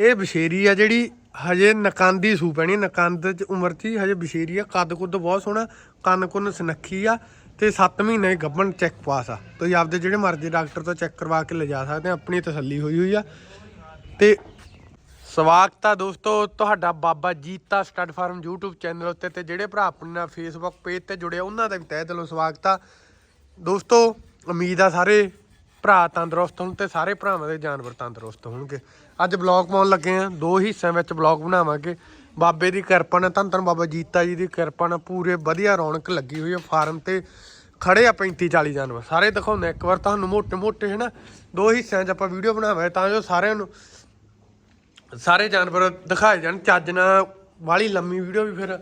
ਇਹ ਬਸ਼ੇਰੀ ਆ ਜਿਹੜੀ ਹਜੇ ਨਕੰਦੀ ਸੂ ਪੈਣੀ ਨਕੰਦ ਚ ਉਮਰ ਚ ਹੀ ਹਜੇ ਬਸ਼ੇਰੀ ਆ, ਕੱਦ ਕੁੱਦ ਬਹੁਤ ਸੋਹਣਾ, ਕੰਨ ਕੁੰਨ ਸਨੱਖੀ ਆ ਤੇ 7 ਮਹੀਨੇ ਗੱਭਣ ਚੈੱਕ ਪਾਸ ਆ। ਤੁਸੀਂ ਆਪਦੇ ਜਿਹੜੇ ਮਰਜ਼ੀ ਡਾਕਟਰ ਤੋਂ ਚੈੱਕ ਕਰਵਾ ਕੇ ਲਿਜਾ ਸਕਦੇ ਆ, ਆਪਣੀ ਤਸੱਲੀ ਹੋਈ ਹੋਈ ਆ। ਤੇ ਸਵਾਗਤ ਆ ਦੋਸਤੋ, ਤੁਹਾਡਾ Baba Jita stud farm YouTube channel ਉੱਤੇ ਤੇ ਜਿਹੜੇ ਭਰਾ ਆਪਣੇ ਨਾਲ Facebook ਪੇਜ ਤੇ ਜੁੜੇ ਉਹਨਾਂ ਦਾ ਵੀ ਤਹਿ ਦਿਲੋਂ ਸਵਾਗਤ ਆ। ਦੋਸਤੋ, ਉਮੀਦ ਆ ਸਾਰੇ ਭਰਾ ਤੰਦਰੁਸਤ ਹੋਣ ਤੇ ਸਾਰੇ ਭਰਾਵਾਂ ਦੇ ਜਾਨਵਰ ਤੰਦਰੁਸਤ ਹੋਣਗੇ। ਅੱਜ ਬਲੌਗ ਪਾਉਣ ਲੱਗੇ ਆ ਦੋ ਹਿੱਸਿਆਂ ਵਿੱਚ ਬਲੌਗ ਬਣਾਵਾਂਗੇ। ਬਾਬੇ ਦੀ ਕਿਰਪਾ ਨਾਲ, ਧੰਨ ਧੰਨ ਬਾਬਾ ਜੀਤਾ ਜੀ ਦੀ ਕਿਰਪਾ ਨਾਲ ਪੂਰੇ ਵਧੀਆ ਰੌਣਕ ਲੱਗੀ ਹੋਈ ਆ। ਫਾਰਮ ਤੇ ਖੜੇ ਆ 35 40 ਜਾਨਵਰ। ਸਾਰੇ ਦਿਖਾਉਂਦੇ ਇੱਕ ਵਾਰ ਤੁਹਾਨੂੰ ਮੋٹے ਮੋٹے ਨਾ ਦੋ ਹਿੱਸਿਆਂ 'ਚ ਆਪਾਂ ਵੀਡੀਓ ਬਣਾਵਾਂਗੇ, ਤਾਂ ਜੋ ਸਾਰਿਆਂ ਨੂੰ ਸਾਰੇ ਜਾਨਵਰ ਦਿਖਾਏ ਜਾਣ। ਚੱਜ ਨਾਲ ਵਾਲੀ ਲੰਮੀ ਵੀਡੀਓ ਵੀ ਫਿਰ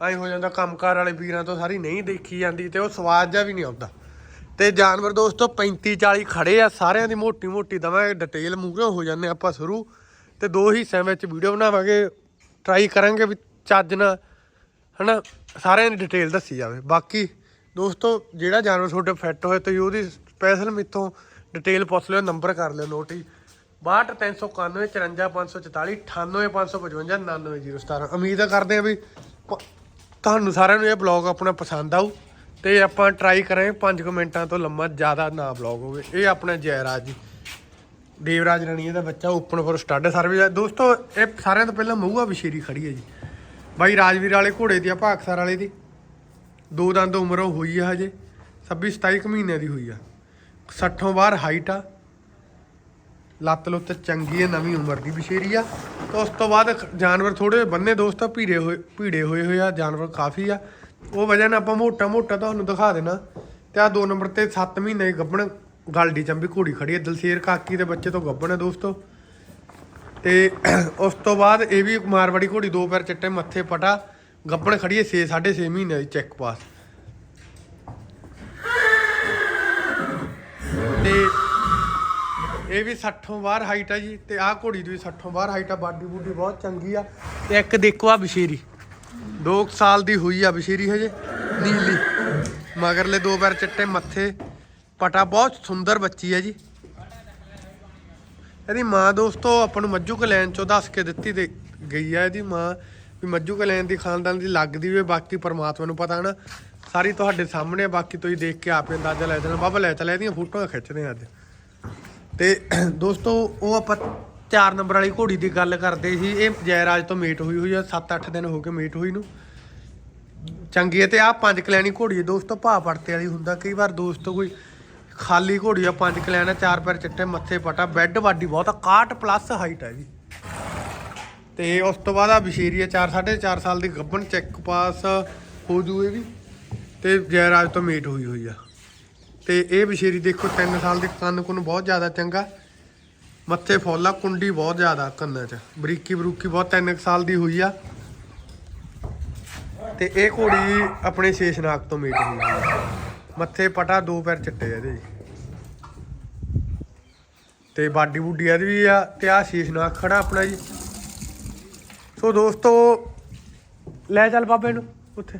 ਐਂ ਹੋ ਜਾਂਦਾ, ਕੰਮਕਾਰ ਵਾਲੇ ਵੀਰਾਂ ਤੋਂ ਸਾਰੀ ਨਹੀਂ ਦੇਖੀ ਜਾਂਦੀ ਤੇ ਉਹ ਸਵਾਦ ਜਿਹਾ ਵੀ ਨਹੀਂ ਆਉਂਦਾ। ਤੇ ਜਾਨਵਰ ਦੋਸਤੋ 35 40 ਖੜੇ ਆ, ਸਾਰਿਆਂ ਦੀ ਮੋਟੀ ਮੋਟੀ ਦਵਾਂਗੇ ਡਿਟੇਲ ਮੂਹਰੋਂ ਹੋ ਜਾਂਦੇ ਆਪਾਂ ਸ਼ੁਰੂ। ਤੇ ਦੋ ਹਿੱਸਿਆਂ ਵਿੱਚ ਵੀਡੀਓ ਬਣਾਵਾਂਗੇ ਟਰਾਈ ਕਰਾਂਗੇ ਵੀ ਚੱਜ ਨਾਲ, ਹਨਾ? ਸਾਰਿਆਂ ਦੀ ਡਿਟੇਲ ਦੱਸੀ ਜਾਵੇ। ਬਾਕੀ ਦੋਸਤੋ, ਜਿਹੜਾ ਜਾਨਵਰ ਤੁਹਾਡੇ ਫਿੱਟ ਹੋਏ ਤੁਸੀਂ ਉਹਦੀ ਸਪੈਸ਼ਲ ਮੇਥੋਂ ਡਿਟੇਲ ਪੁੱਛ ਲਿਓ ਨੰਬਰ ਕਰ ਲਿਓ ਨੋਟ ਹੀ। 62391 54544 98555 99017 ਉਮੀਦ ਕਰਦੇ ਆ ਵੀ ਪ- ਤੁਹਾਨੂੰ ਸਾਰਿਆਂ ਨੂੰ ਇਹ ਬਲੌਗ ਆਪਣਾ ਪਸੰਦ ਆਊ। ਤੇ ਆਪਾਂ ਟਰਾਈ ਕਰਾਂਗੇ 5 ਮਿੰਟਾਂ ਤੋਂ ਲੰਮਾ ਜ਼ਿਆਦਾ ਨਾ ਬਲੌਗ ਹੋਵੇ। ਇਹ ਆਪਣਾ ਜੈਰਾਜ ਜੀ। ਦੇਵਰਾਜ ਰਣੀ ਦਾ ਬੱਚਾ ਓਪਨ ਫੋਰ ਸਟੱਡ ਸਰਵਿਸ ਦੋਸਤੋ, ਇਹ ਸਾਰਿਆਂ ਤੋਂ ਪਹਿਲਾਂ ਮਹੂਆ ਵਿਸ਼ੇਰੀ ਖੜੀ ਹੈ ਜੀ। ਬਾਈ ਰਾਜਵੀਰ ਵਾਲੇ ਘੋੜੇ ਦੀ ਆ ਭਾਗਸਰ ਵਾਲੇ ਦੀ। ਦੋ ਦੰਦ ਉਮਰ ਉਹ ਹੋਈ ਆ ਹਜੇ। 26 27 ਕੁ ਮਹੀਨਿਆਂ ਦੀ ਹੋਈ ਆ। 60 ਬਾਹਰ ਹਾਈਟ ਆ। ਲੱਤ ਲੁੱਤ ਚੰਗੀ ਹੈ, ਨਵੀਂ ਉਮਰ ਦੀ ਬਸ਼ੇਰੀ ਆ। ਤੇ ਉਸ ਤੋਂ ਬਾਅਦ ਜਾਨਵਰ ਥੋੜੇ ਬੰਨੇ ਦੋਸਤੋ, ਭੀੜੇ ਹੋਏ ਭੀੜੇ ਹੋਏ ਹੋਏ ਆ, ਜਾਨਵਰ ਕਾਫੀ ਆ। ਉਹ ਵਜ੍ਹਾ ਨਾਲ ਆਪਾਂ ਮੋਟਾ ਮੋਟਾ ਤੁਹਾਨੂੰ ਦਿਖਾ ਦੇਣਾ। ਤੇ ਆ ਦੋ ਨੰਬਰ ਤੇ 7 ਮਹੀਨੇ ਦੀ ਗੱਭਣ ਗਲਡੀ ਚੰਬੀ ਘੋੜੀ ਖੜੀ ਹੈ, ਦਲਸੇਰ ਕਾਕੀ ਦੇ ਬੱਚੇ ਤੋਂ ਗੱਭਣ ਹੈ ਦੋਸਤੋ। ਤੇ ਉਸ ਤੋਂ ਬਾਅਦ ਇਹ ਵੀ ਮਾਰਵਾੜੀ ਘੋੜੀ ਦੋ ਪੈਰ ਚਿੱਟੇ, ਮੱਥੇ ਪਟਾ, ਗੱਭਣ ਖੜੀ ਹੈ 6 6.5 ਮਹੀਨੇ ਦੀ ਚੈੱਕ ਪਾਸ। ਤੇ ਇਹ ਵੀ 60 ਬਾਹਰ ਹਾਈਟ ਆ ਜੀ, ਤੇ ਆਹ ਘੋੜੀ ਦੀ ਵੀ 60 ਬਾਹਰ ਹਾਈਟ ਆ, ਬਾਡੀ ਬੂਡੀ ਬਹੁਤ ਚੰਗੀ ਆ। ਤੇ ਇੱਕ ਦੇਖੋ ਆ ਬਸ਼ੀਰੀ। 2 ਸਾਲ ਦੀ ਹੋਈ ਆ ਬਸ਼ੀਰੀ ਹਜੇ, ਨੀਲੀ। ਮਗਰਲੇ ਦੋ ਪੈਰ ਚਿੱਟੇ ਮੱਥੇ। ਪਟਾ ਬਹੁਤ ਸੁੰਦਰ ਬੱਚੀ ਹੈ ਜੀ। ਇਹਦੀ ਮਾਂ ਦੋਸਤੋ, ਆਪਾਂ ਨੂੰ ਮੱਜੂ ਕਲੈਨ ਚੋਂ ਦੱਸ ਕੇ ਦਿੱਤੀ ਤੇ ਗਈ ਆ ਇਹਦੀ ਮਾਂ ਵੀ ਮੱਜੂ ਕਲੈਨ ਦੀ ਖਾਨਦਾਨ ਦੀ ਲੱਗਦੀ ਵੇ ਬਾਕੀ ਪਰਮਾਤਮਾ ਨੂੰ ਪਤਾ ਨਾ। ਸਾਰੀ ਤੁਹਾਡੇ ਸਾਹਮਣੇ ਆ, ਬਾਕੀ ਤੁਸੀਂ ਦੇਖ ਕੇ ਆਪੇ ਅੰਦਾਜ਼ਾ ਲੈ ਦੇਣਾ। ਬਾਬਾ ਲੈ ਚੱਲ, ਇਹਦੀਆਂ ਫੋਟੋਆਂ ਖਿੱਚਦੇ ਆ ਅੱਜ। ਤੇ ਦੋਸਤੋ, ਉਹ ਆਪਾਂ 4 ਨੰਬਰ ਵਾਲੀ ਘੋੜੀ ਦੀ ਗੱਲ ਕਰਦੇ ਸੀ, ਇਹ ਜੈਰਾਜ ਤੋਂ ਮੀਟ ਹੋਈ ਹੋਈ ਆ 7-8 ਦਿਨ ਹੋ ਗਏ ਮੀਟ ਹੋਈ ਨੂੰ। ਚੰਗੀ ਹੈ ਤੇ ਆਹ ਪੰਜ ਕਲੈਣੀ ਘੋੜੀ ਹੈ ਦੋਸਤੋ ਭਾ ਪੜਤੇ ਵਾਲੀ ਹੁੰਦਾ, ਕਈ ਵਾਰ ਦੋਸਤੋ ਕੋਈ ਖਾਲੀ ਘੋੜੀ ਆ, ਪੰਜ ਕਲੈਣ ਚਾਰ ਪੈਰ ਚਿੱਟੇ, ਮੱਥੇ ਪਟਾ ਬੈੱਡ ਵਾਡੀ ਬਹੁਤ ਆ 61 ਪਲੱਸ ਹਾਈਟ ਹੈ ਜੀ ਤੇ ਉਸ ਤੋਂ ਬਾਅਦ ਆ ਬਸ਼ੀਰੀਆ 4 4.5 ਸਾਲ ਦੀ ਗੱਭਣ ਚੈੱਕ ਪਾਸ ਹੋ ਜੂ ਇਹ ਵੀ, ਤੇ ਜੈਰਾਜ ਤੋਂ ਮੀਟ ਹੋਈ ਹੋਈ ਆ। ਤੇ ਇਹ ਬਸ਼ੇਰੀ ਦੇਖੋ 3 ਸਾਲ ਦੇ ਕੰਨ ਕੁਨ ਬਹੁਤ ਜ਼ਿਆਦਾ ਚੰਗਾ। ਮੱਥੇ ਫੋਲਾ ਕੁੰਡੀ ਬਹੁਤ ਜ਼ਿਆਦਾ ਕੰਨਾਂ 'ਚ। ਬਰੀਕੀ ਬਰੂਕੀ ਬਹੁਤ 3 ਸਾਲ ਦੀ ਹੋਈ ਆ। ਤੇ ਇਹ ਘੋੜੀ ਆਪਣੇ ਸ਼ੇਸ਼ਨਾਗ ਤੋਂ ਮੀਟ ਹੋਈ ਹੋਈ ਮੱਥੇ ਪਟਾ, ਦੋ ਪੈਰ ਚਿੱਟੇ ਆ ਇਹਦੇ ਜੀ। ਤੇ ਬਾਡੀ ਬੁੱਡੀ ਇਹਦੀ ਵੀ ਆ, ਤੇ ਆ ਸ਼ੇਸ਼ਨਾਗ ਖੜਾ ਆਪਣਾ ਜੀ। ਸੋ ਦੋਸਤੋ, ਲੈ ਚੱਲ ਬਾਬੇ ਨੂੰ, ਉੱਥੇ।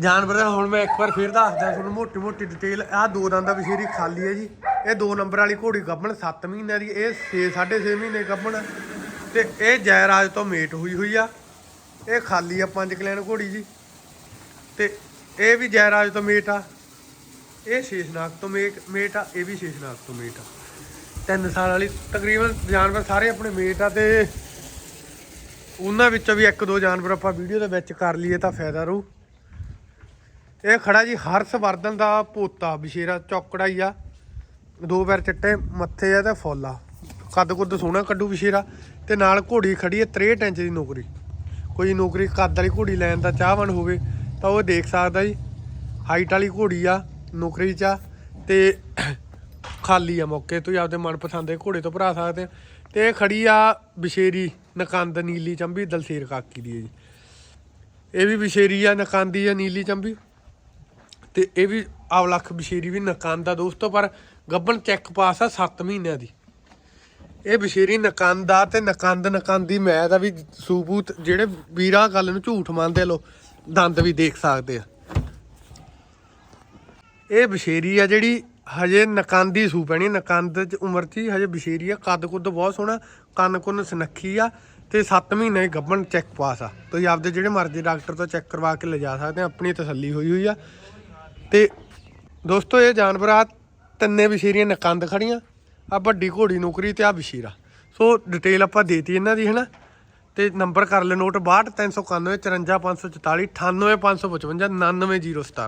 ਜਾਨਵਰ, ਹੁਣ ਮੈਂ ਇੱਕ ਵਾਰ ਫੇਰ ਦੱਸਦਾ ਤੁਹਾਨੂੰ ਮੋਟੀ ਮੋਟੀ ਡਿਟੇਲ ਆਹ ਦੋ ਦੰਦ ਦਾ ਵਿਸ਼ੇਰੀ ਖਾਲੀ ਹੈ ਜੀ। ਇਹ ਦੋ ਨੰਬਰ ਵਾਲੀ ਘੋੜੀ ਗੱਭਣ 7 ਮਹੀਨਿਆਂ ਦੀ, ਇਹ 6 6.5 ਮਹੀਨੇ ਗੱਭਣ। ਤੇ ਇਹ ਜੈਰਾਜ ਤੋਂ ਮੇਟ ਹੋਈ ਹੋਈ ਆ। ਇਹ ਖਾਲੀ ਆ ਪੰਜ ਕਲੈਨ ਘੋੜੀ ਜੀ। ਤੇ ਇਹ ਵੀ ਜੈਰਾਜ ਤੋਂ ਮੇਟ ਆ। ਇਹ ਸ਼ੇਸ਼ਨਾਗ ਤੋਂ ਮੇਟ ਮੇਟ ਆ, ਇਹ ਵੀ ਸ਼ੇਸ਼ਨਾਗ ਤੋਂ ਮੇਟ ਆ। ਤਿੰਨ ਸਾਲ ਵਾਲੀ, ਤਕਰੀਬਨ ਜਾਨਵਰ ਸਾਰੇ ਆਪਣੇ ਮੇਟ ਆ ਤੇ ਉਹਨਾਂ ਵਿੱਚੋਂ ਵੀ ਇੱਕ, ਦੋ ਜਾਨਵਰ ਆਪਾਂ ਵੀਡੀਓ ਦੇ ਵਿੱਚ ਕਰ ਲਈਏ ਤਾਂ ਫਾਇਦਾ ਰਹੂ। ਇਹ ਖੜਾ ਜੀ ਹਰਸ਼ਵਰਧਨ ਦਾ ਪੋਤਾ ਵਿਸ਼ੇਰਾ ਚੌਕੜਾ ਹੀ ਆ। ਦੋ ਪੈਰ ਚਿੱਟੇ, ਮੱਥੇ ਆ ਤੇ ਫੁੱਲ ਆ। ਕੱਦ ਕੁੱਦ ਸੋਹਣਾ ਕੱਢੂ ਵਿਸ਼ੇਰਾ ਤੇ ਨਾਲ ਘੋੜੀ ਖੜੀ ਹੈ 63 ਇੰਚ ਦੀ ਨੌਕਰੀ। ਕੋਈ ਨੌਕਰੀ ਕੱਦ ਵਾਲੀ ਘੋੜੀ ਲੈਣ ਦਾ ਚਾਹਵਨ ਹੋਵੇ, ਤਾਂ ਉਹ ਦੇਖ ਸਕਦਾ ਜੀ। ਹਾਈਟ ਵਾਲੀ ਘੋੜੀ ਆ, ਨੌਕਰੀ 'ਚ ਆ ਤੇ ਖਾਲੀ ਆ ਮੌਕੇ ਤੁਸੀਂ ਆਪਦੇ ਮਨਪਸੰਦ ਦੇ ਘੋੜੇ ਤੋਂ ਭਰਾ ਸਕਦੇ ਆ। ਤੇ ਇਹ ਖੜੀ ਆ ਵਿਸ਼ੇਰੀ ਨਕੰਦ, ਨੀਲੀ ਚੰਬੀ, ਦਲਸੇਰ ਕਾਕੀ ਦੀ ਹੈ ਜੀ। ਇਹ ਵੀ ਵਿਸ਼ੇਰੀ ਆ, ਨਕੰਦੀ ਆ, ਨੀਲੀ ਚੰਬੀ। ਤੇ ਇਹ ਵੀ ਆਵਲਖ ਬਸ਼ੇਰੀ ਵੀ ਨਕੰਦ ਆ ਦੋਸਤੋ, ਪਰ ਗੱਬਣ ਚੈੱਕ ਪਾਸ ਆ 7 ਮਹੀਨਿਆਂ ਦੀ। ਇਹ ਬਸ਼ੇਰੀ ਨਕੰਦ ਆ ਤੇ ਨਕੰਦ ਨਕੰਦੀ ਮੈਂ ਦਾ ਵੀ ਸੂਬੂਤ ਜਿਹੜੇ ਵੀਰਾਂ ਗੱਲ ਨੂੰ ਝੂਠ ਮੰਨਦੇ ਲੋ, ਦੰਦ ਵੀ ਦੇਖ ਸਕਦੇ ਆ। ਇਹ ਬਸ਼ੇਰੀ ਆ ਜਿਹੜੀ ਹਜੇ ਨਕੰਦੀ ਸੂ ਪੈਣੀ ਨਕੰਦ ਚ ਉਮਰ ਚ ਹੀ ਹਜੇ ਬਸ਼ੇਰੀ ਆ, ਕੱਦ ਕੁੱਦ ਬਹੁਤ ਸੋਹਣਾ, ਕੰਨ ਕੁੰਨ ਸੁਨੱਖੀ ਆ ਤੇ 7 ਮਹੀਨੇ ਗੱਭਣ ਚੈੱਕ ਪਾਸ ਆ। ਤੁਸੀਂ ਆਪਦੇ ਜਿਹੜੇ ਮਰਜ਼ੀ ਡਾਕਟਰ ਤੋਂ ਚੈੱਕ ਕਰਵਾ ਕੇ ਲਿਜਾ ਸਕਦੇ ਆ, ਆਪਣੀ ਤਸੱਲੀ ਹੋਈ ਹੋਈ ਆ। ਤੇ ਦੋਸਤੋ, ਇਹ ਜਾਨਵਰ ਆ ਤਿੰਨੇ ਬਸ਼ੀਰੀਆਂ ਨਕੰਦ ਖੜੀਆਂ ਆ ਵੱਡੀ ਘੋੜੀ ਨੌਕਰੀ ਤੇ ਆ ਬਸ਼ੀਰਾ ਸੋ ਡਿਟੇਲ ਆਪਾਂ ਦੇਤੀ ਇਹਨਾਂ ਦੀ, ਹਨਾ? ਤੇ ਨੰਬਰ ਕਰ ਲੈ ਨੋਟ 62 391 54 544 98 555 99017